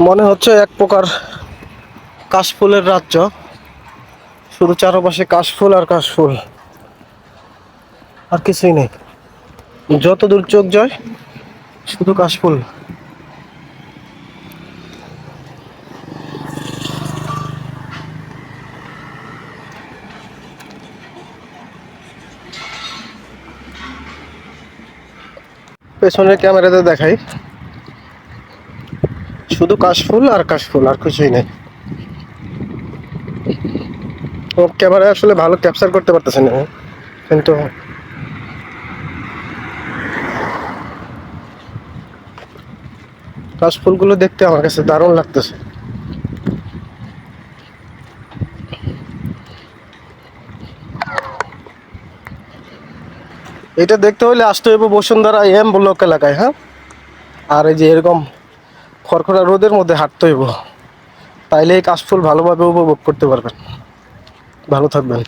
মনে হচ্ছে এক প্রকার কাশফুলের রাজ্য। শুধু চারপাশে কাশফুল আর কাশফুল। আর কিছুই নেই। যত দূর চোখ যায়, শুধু কাশফুল। পেছনের ক্যামেরাতে দেখাই। শুধু কাশফুল আর কাশফুল আর কিছুই নেই। ও ক্যামেরা আসলে ভালো ক্যাপচার করতে পারতেছে না। কিন্তু কাশফুলগুলো দেখতে আমার কাছে দারুণ লাগতেছে। এটা দেখতে হলে আসতে হইব বসুন্ধরা এম ব্লক এলাকায় হ্যাঁ? আর এই যে এরকম খড়খড়া রোদের মধ্যে হাঁটতে হইব। তাইলে এই কাশফুল ভালোভাবে উপভোগ করতে পারবেন। ভালো থাকবেন।